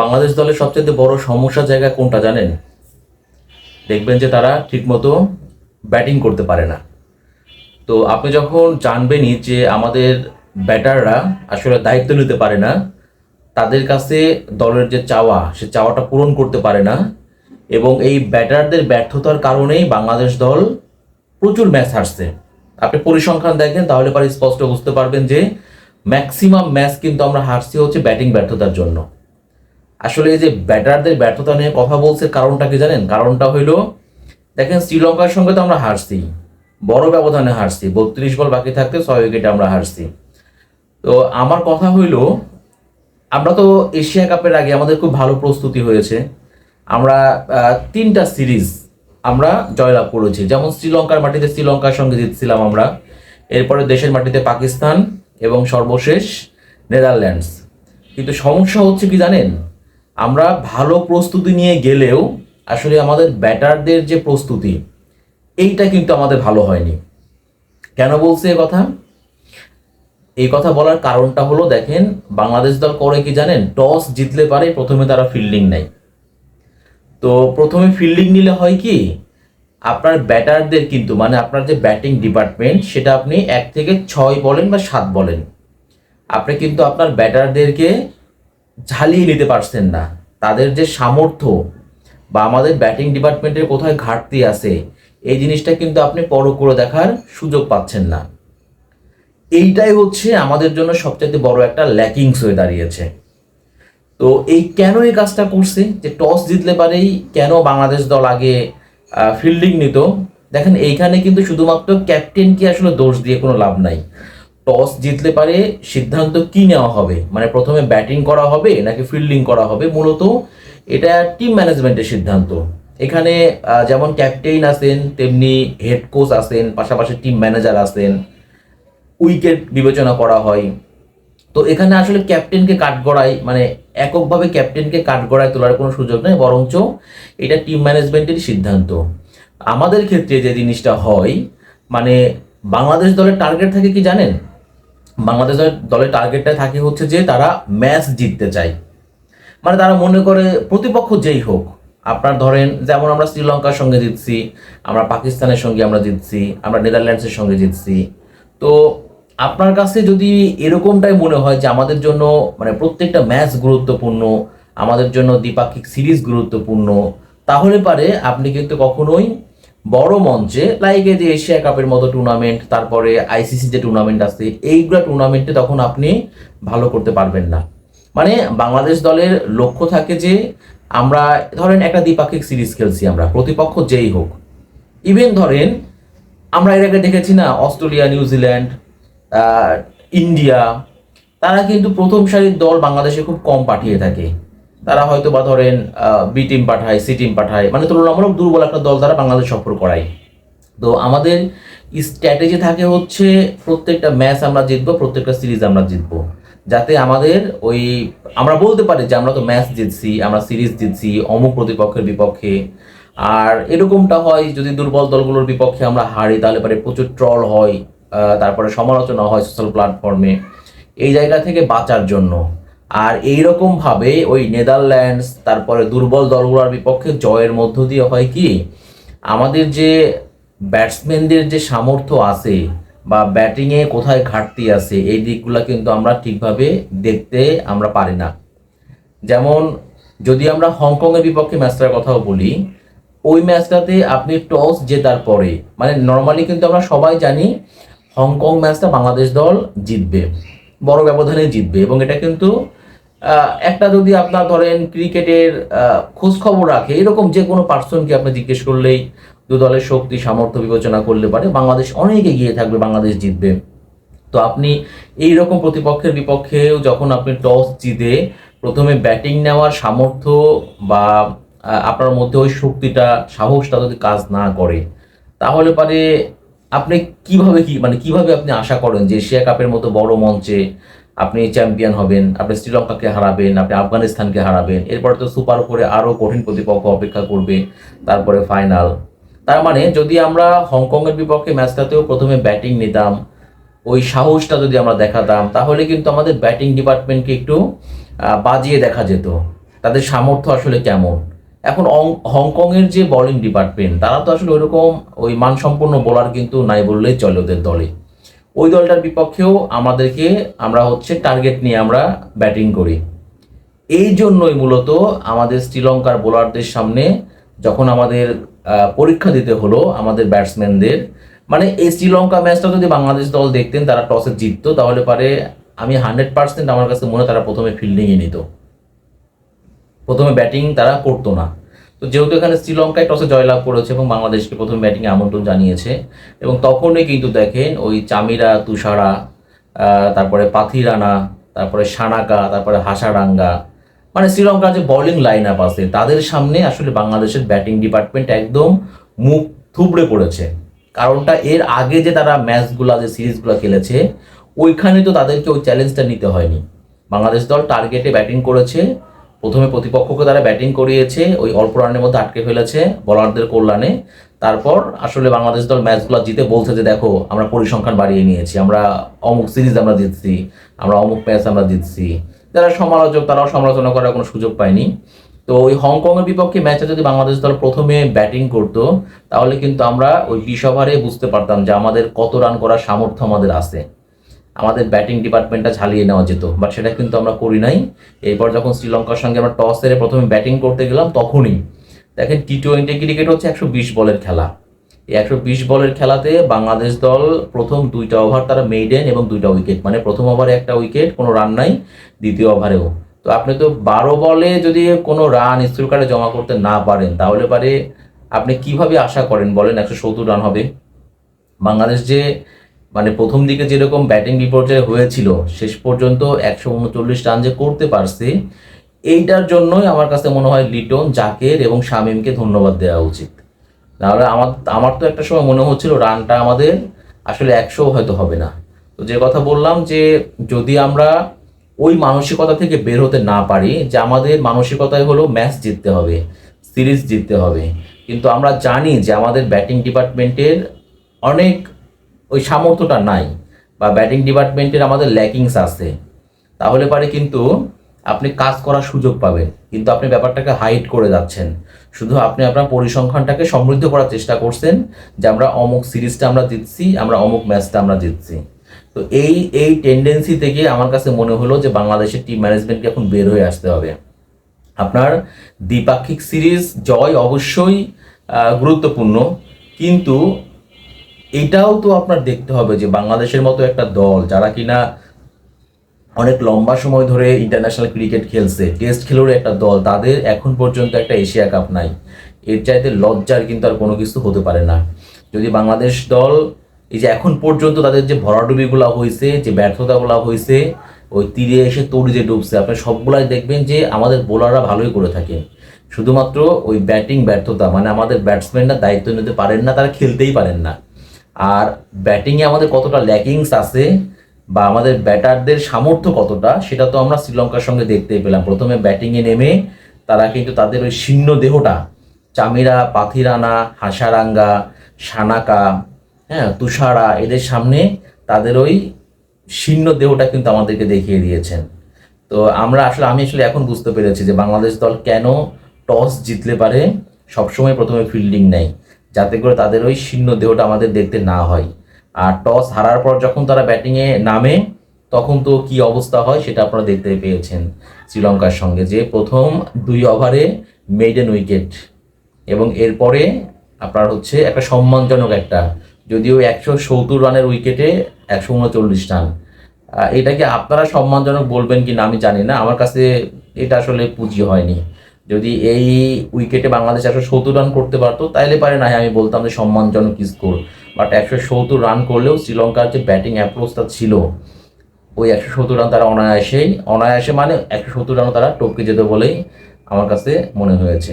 বাংলাদেশ দলের সবচেয়ে বড় সমস্যা জায়গা কোনটা জানেন? দেখবেন যে তারা ঠিকমতো ব্যাটিং করতে পারে না। তো আপনি যখন জানবেনই যে আমাদের ব্যাটাররা আসলে দায়িত্ব নিতে পারে না, তাদের কাছে দলের যে চাওয়া, সে চাওয়াটা পূরণ করতে পারে না এবং এই ব্যাটারদের ব্যর্থতার কারণেই বাংলাদেশ দল প্রচুর ম্যাচ হারছে। আপনি পরিসংখ্যান দেখেন, তাহলে পরে স্পষ্ট বুঝতে পারবেন যে ম্যাক্সিমাম ম্যাচ কিন্তু আমরা হারছি হচ্ছে ব্যাটিং ব্যর্থতার জন্য। আসলে এই যে ব্যাটারদের ব্যর্থতা নিয়ে কথা বলছে কারণটা কি জানেন? কারণটা হইল, দেখেন শ্রীলঙ্কার সঙ্গে তো আমরা হারছি, বড় ব্যবধানে হারছি, বত্রিশ বল বাকি থাকতে ছয় উইকেটে আমরা হারছি। তো আমার কথা হইল, আমরা তো এশিয়া কাপের আগে আমাদের খুব ভালো প্রস্তুতি হয়েছে, আমরা তিনটা সিরিজ আমরা জয়লাভ করেছি। যেমন শ্রীলঙ্কার মাটিতে শ্রীলঙ্কার সঙ্গে জিতছিলাম আমরা, এরপরে দেশের মাটিতে পাকিস্তান এবং সর্বশেষ নেদারল্যান্ডস। কিন্তু সমস্যা হচ্ছে কি জানেন? আমরা ভালো প্রস্তুতি নিয়ে গেলেও আসলে আমাদের ব্যাটারদের যে প্রস্তুতি, এইটা কিন্তু আমাদের ভালো হয়নি। কেন বলছে এ কথা? এই কথা বলার কারণটা হলো, দেখেন, বাংলাদেশ দল করে কি জানেন? টস জিতলে পারে, প্রথমে তারা ফিল্ডিং নেয়। তো প্রথমে ফিল্ডিং নিলে হয় কি? আপনার ব্যাটারদের কিন্তু মানে আপনার যে ব্যাটিং ডিপার্টমেন্ট, সেটা আপনি এক থেকে ছয় বলেন বা সাত বলেন। আপনি কিন্তু আপনার ব্যাটারদেরকে ঝালিয়ে নিতে পারছেন না। তাদের যে সামর্থ্য বা আমাদের ব্যাটিং ডিপার্টমেন্টের কোথায় ঘাটতি আছে, এই জিনিসটা কিন্তু আপনি পরখ করে দেখার সুযোগ পাচ্ছেন না। এইটাই হচ্ছে আমাদের জন্য সবচেয়ে বড় একটা ল্যাকিংস হয়ে দাঁড়িয়েছে। তো এই কেন এই কাজটা করছে? যে টস জিতলে পারেই কেন বাংলাদেশ দল আগে ফিল্ডিং নিত? দেখেন, এইখানে কিন্তু শুধুমাত্র ক্যাপ্টেনকে আসলে দোষ দিয়ে কোনো লাভ নাই। টস জিতলে পারে সিদ্ধান্ত কি নেওয়া হবে? মানে প্রথমে ব্যাটিং করা হবে নাকি ফিল্ডিং করা হবে? মূলত এটা টিম ম্যানেজমেন্টের সিদ্ধান্ত। এখানে যেমন ক্যাপ্টেন আছেন, তেমনি হেড কোচ আছেন, পাশাপাশি টিম ম্যানেজার আছেন। উইকেট বিবেচনা করা হয়। তো এখানে আসলে ক্যাপ্টেনকে কাঠগড়ায় মানে এককভাবে ক্যাপ্টেনকে কাঠগড়ায় তোলার কোনো সুযোগ নেই, বরঞ্চ এটা টিম ম্যানেজমেন্টেরই সিদ্ধান্ত। আমাদের ক্ষেত্রে যে জিনিসটা হয় মানে বাংলাদেশ দলের টার্গেট থাকে কি জানেন? বাংলাদেশ দলের- দলের টার্গেটটা থাকে হচ্ছে যে তারা ম্যাচ জিততে চায়। মানে তারা মনে করে প্রতিপক্ষ যেই হোক, আপনার ধরেন যেমন আমরা শ্রীলঙ্কার সঙ্গে জিতছি, আমরা পাকিস্তানের সঙ্গে আমরা জিতছি, আমরা নেদারল্যান্ডসের সঙ্গে জিতছি। তো আপনার কাছে যদি এরকমটাই মনে হয় যে আমাদের জন্য মানে প্রত্যেকটা ম্যাচ গুরুত্বপূর্ণ, আমাদের জন্য দ্বিপাক্ষিক সিরিজ গুরুত্বপূর্ণ, তাহলে পারে আপনি কিন্তু কখনোই বড় মঞ্চে লাইক এই যে এশিয়া কাপের মতো টুর্নামেন্ট তারপরে আইসিসি যে টুর্নামেন্ট আছে, এইগুলো টুর্নামেন্টে তখন আপনি ভালো করতে পারবেন না। মানে বাংলাদেশ দলের লক্ষ্য থাকে যে, আমরা ধরেন একটা দ্বিপাক্ষিক সিরিজ খেলছি আমরা, প্রতিপক্ষ যেই হোক। ইভেন ধরেন, আমরা এর আগে দেখেছি না, অস্ট্রেলিয়া নিউজিল্যান্ড ইন্ডিয়া, তারা কিন্তু প্রথম সারির দল বাংলাদেশে খুব কম পাঠিয়ে থাকে। তারা হয়তো বা ধরেন বি টিম পাঠায় সি টিম পাঠায়। মানে তুলনামূলক দুর্বল একটা দল তারা বাংলাদেশ সফর করায়। তো আমাদের স্ট্র্যাটেজি থাকে হচ্ছে প্রত্যেকটা ম্যাচ আমরা জিতবো, প্রত্যেকটা সিরিজ আমরা জিতবো। যাতে আমাদের ওই, আমরা বলতে পারি যে আমরা তো ম্যাচ জিতছি, আমরা সিরিজ জিতছি, অমুক প্রতিপক্ষের বিপক্ষে। আর এরকমটা হয় যদি দুর্বল দলগুলোর বিপক্ষে আমরা হারি, তাহলে পরে প্রচুর ট্রল হয় তারপরে সমালোচনা হয় সোশ্যাল প্ল্যাটফর্মে এই জায়গা থেকে বাঁচার জন্য। আর এইরকম ভাবে ওই নেদারল্যান্ডস, তারপরে দুর্বল দলগুলোর বিপক্ষে জয়ের মধ্য দিয়ে হয় কি, আমাদের যে ব্যাটসম্যানদের যে সামর্থ্য আছে বা ব্যাটিংয়ে কোথায় ঘাটতি আছে, এই দিকগুলো কিন্তু আমরা ঠিকভাবে দেখতে আমরা পারি না। যেমন যদি আমরা হংকংয়ের বিপক্ষে ম্যাচটার কথাও বলি, ওই ম্যাচটাতে আপনি টস জেতার পরে মানে নর্মালি কিন্তু আমরা সবাই জানি হংকং ম্যাচটা বাংলাদেশ দল জিতবে। বড় ব্যবধানে জিতবে এবং এটা কিন্তু একটা যদি আপনার ধরেন ক্রিকেটের খোঁজ খবর রাখে, এরকম যে কোনো পার্সনকে আপনি জিজ্ঞেস করলেই দু দলের শক্তি, সামর্থ্য বিবেচনা করলে পারে। বাংলাদেশ অনেক এগিয়ে থাকবে, বাংলাদেশ জিতবে। তো আপনি এই রকম প্রতিপক্ষের বিপক্ষেও যখন আপনি টস জিতে প্রথমে ব্যাটিং নেওয়ার সামর্থ্য বা আপনার মধ্যে ওই শক্তিটা, সাহসটা যদি কাজ না করে, তাহলে পারে আপনি কীভাবে কি মানে কীভাবে আপনি আশা করেন যে এশিয়া কাপের মতো বড় মঞ্চে আপনি চ্যাম্পিয়ন হবেন, আপনি শ্রীলঙ্কাকে হারাবেন, আপনি আফগানিস্তানকে হারাবেন, এরপরে তো সুপার করে আরও কঠিন প্রতিপক্ষ অপেক্ষা করবে, তারপরে ফাইনাল তার মানে যদি আমরা হংকংয়ের বিপক্ষে ম্যাচটাতেও প্রথমে ব্যাটিং নিতাম, ওই সাহসটা যদি আমরা দেখাতাম, তাহলে কিন্তু আমাদের ব্যাটিং ডিপার্টমেন্টকে একটু বাজিয়ে দেখা যেত। তাদের সামর্থ্য আসলে কেমন? এখন হংকংয়ের যে বোলিং ডিপার্টমেন্ট তারা তো আসলে ওইরকম ওই মানসম্পন্ন বোলার কিন্তু নাই বললেই চলে ওদের দলে। ওই দলটার বিপক্ষেও আমাদেরকে আমরা হচ্ছে টার্গেট নিয়ে আমরা ব্যাটিং করি। এই জন্যই মূলত আমাদের শ্রীলঙ্কার বোলারদের সামনে যখন আমাদের পরীক্ষা দিতে হলো আমাদের ব্যাটসম্যানদের মানে এই শ্রীলঙ্কা ম্যাচটা যদি বাংলাদেশ দল দেখতেন, তারা টসে জিততো, তাহলে পারে আমি হান্ড্রেড পার্সেন্ট আমার কাছে মনে তারা প্রথমে ফিল্ডিংয়ে নিত। প্রথমে ব্যাটিং তারা করতো না। তো যেহেতু এখানে শ্রীলঙ্কায় টসে জয়লাভ করেছে এবং বাংলাদেশকে প্রথমে ব্যাটিংয়ে আমন্ত্রণ জানিয়েছে, এবং তখনই কিন্তু দেখেন ওই চামিরা, তুষারা তারপরে পাথিরানা তারপরে সানাকা, তারপরে হাসারাঙ্গা মানে শ্রীলঙ্কার যে বোলিং লাইন আপ আছে, তাদের সামনে আসলে বাংলাদেশের ব্যাটিং ডিপার্টমেন্ট একদম মুখ থুবড়ে পড়েছে। কারণটা এর আগে যে তারা ম্যাচগুলা যে সিরিজগুলো খেলেছে, ওইখানে তো তাদেরকে ওই চ্যালেঞ্জটা নিতে হয়নি। বাংলাদেশ দল টার্গেটে ব্যাটিং করেছে প্রথমে প্রতিপক্ষকে তারা ব্যাটিং করিয়েছে, ওই অল্প রানের মধ্যে আটকে ফেলেছে বলারদের কল্যাণে। তারপর আসলে বাংলাদেশ দল ম্যাচগুলো জিতে বলছে যে, দেখো, আমরা পরিসংখ্যান বাড়িয়ে নিয়েছি, আমরা অমুক সিরিজ আমরা জিতছি, আমরা অমুক ম্যাচ আমরা জিতছি। যারা সমালোচক, তারাও সমালোচনা করার কোনো সুযোগ পায়নি। তো ওই হংকংয়ের বিপক্ষে ম্যাচে যদি বাংলাদেশ দল প্রথমে ব্যাটিং করতো, তাহলে কিন্তু আমরা ওই বিশ ওভারে বুঝতে পারতাম যে আমাদের কত রান করার সামর্থ্য আমাদের আছে। আমাদের ব্যাটিং ডিপার্টমেন্টটা ঝালিয়ে নেওয়া যেত, বাট সেটা কিন্তু আমরা করি নাই। এরপর যখন শ্রীলঙ্কার সঙ্গে আমরা টস হেরে প্রথমে ব্যাটিং করতে গেলাম, তখনই দেখেন টি টোয়েন্টি ক্রিকেট হচ্ছে একশো বিশ বলের খেলা। এই একশো বিশ বলের খেলাতে বাংলাদেশ দল প্রথম দুইটা ওভার তারা মেইডেন এবং দুইটা উইকেট মানে প্রথম ওভারে একটা উইকেট কোনো রান নাই, দ্বিতীয় ওভারেও তো আপনি তো বারো বলে যদি কোনো রান স্ট্রোক কার্ডে জমা করতে না পারেন, তাহলে পারে আপনি কীভাবে আশা করেন বলেন, একশো সত্তর রান হবে? বাংলাদেশ যে মানে প্রথম দিকে যেরকম ব্যাটিং বিপর্যয় হয়েছিল, শেষ পর্যন্ত একশো উনচল্লিশ রান যে করতে পারছে, এইটার জন্যই আমার কাছে মনে হয় লিটন, জাকের এবং শামীমকে ধন্যবাদ দেওয়া উচিত। নাহলে আমার আমার তো একটা সময় মনে হচ্ছিল রানটা আমাদের আসলে একশো হয়তো হবে না। তো যে কথা বললাম যে যদি আমরা ওই মানসিকতা থেকে বের হতে না পারি, যে আমাদের মানসিকতায় হলো ম্যাচ জিততে হবে সিরিজ জিততে হবে। কিন্তু আমরা জানি যে আমাদের ব্যাটিং ডিপার্টমেন্টের অনেক ওই সামর্থ্যটা নাই বা ব্যাটিং ডিপার্টমেন্টের আমাদের ল্যাকিংস আছে। তাহলে পারে কিন্তু আপনি কাজ করার সুযোগ পাবেন, কিন্তু আপনি ব্যাপারটাকে হাইড করে যাচ্ছেন। শুধু আপনি আপনার পরিসংখ্যানটাকে সমৃদ্ধ করার চেষ্টা করছেন যে আমরা অমুক সিরিজটা আমরা জিতছি, আমরা অমুক ম্যাচটা আমরা জিতছি। তো এই এই টেন্ডেন্সি থেকে আমার কাছে মনে হলো যে বাংলাদেশের টিম ম্যানেজমেন্টকে এখন বের হয়ে আসতে হবে। আপনার দ্বিপাক্ষিক সিরিজ জয় অবশ্যই গুরুত্বপূর্ণ, কিন্তু এটাও তো আপনার দেখতে হবে যে বাংলাদেশের মতো একটা দল যারা কিনা অনেক লম্বা সময় ধরে ইন্টারন্যাশনাল ক্রিকেট খেলছে টেস্ট খেলেও একটা দল, তাদের এখন পর্যন্ত একটা এশিয়া কাপ নাই। এর চাইতে লজ্জার কিন্তু আর কোনো কিছু হতে পারে না। যদি বাংলাদেশ দল এই যে এখন পর্যন্ত তাদের যে ভরাডুবিগুলো হয়েছে যে ব্যর্থতাগুলো হয়েছে ওই তীরে এসে তড়ি যে ডুবছে, আপনি সবগুলাই দেখবেন যে আমাদের বোলাররা ভালোই করে থাকে শুধুমাত্র ওই ব্যাটিং ব্যর্থতা মানে আমাদের ব্যাটসম্যানরা দায়িত্ব নিতে পারেন না, তারা খেলতেই পারেন না। আর ব্যাটিংয়ে আমাদের কতটা ল্যাকিংস আছে বা আমাদের ব্যাটারদের সামর্থ্য কতটা, সেটা তো আমরা শ্রীলঙ্কার সঙ্গে দেখতেই পেলাম। প্রথমে ব্যাটিংয়ে নেমে তারা কিন্তু তাদের ওই শীর্ণ দেহটা, চামিরা, পাথিরানা, হাসারাঙ্গা, সানাকা হ্যাঁ তুষারা, এদের সামনে তাদের ওই শীর্ণ দেহটা কিন্তু আমাদেরকে দেখিয়ে দিয়েছেন। তো আমরা আসলে, আমি আসলে এখন বুঝতে পেরেছি যে বাংলাদেশ দল কেন টস জিতলে পারে, সবসময় প্রথমে ফিল্ডিং নেয়। যাতে করে তাদের ওই শীর্ণ দেহটা আমাদের দেখতে না হয়। আর টস হারার পর যখন তারা ব্যাটিংয়ে নামে, তখন তো কি অবস্থা হয় সেটা আপনারা দেখতে পেয়েছেন শ্রীলঙ্কার সঙ্গে যে প্রথম দুই ওভারে মেইডেন উইকেট এবং এরপরে আপনার হচ্ছে একটা সম্মানজনক একটা, যদিও একশো সত্তর রানের উইকেটে একশো উনচল্লিশ রান। এটাকে আপনারা সম্মানজনক বলবেন কি না আমি জানি না, আমার কাছে এটা আসলে পুঁজি হয়নি। যদি এই উইকেটে বাংলাদেশ একশো সত্তর রান করতে পারতো, তাইলে পারে না। আমি বলতাম যে সম্মানজনক স্কোর বাট একশো সত্তর রান করলেও শ্রীলঙ্কার যে ব্যাটিং অ্যাপ্রোচটা ছিল, ওই একশো সত্তর রান তারা অনায়াসেই, অনায়াসে মানে একশো সত্তর রানও তারা টপকে যেত বলেই আমার কাছে মনে হয়েছে।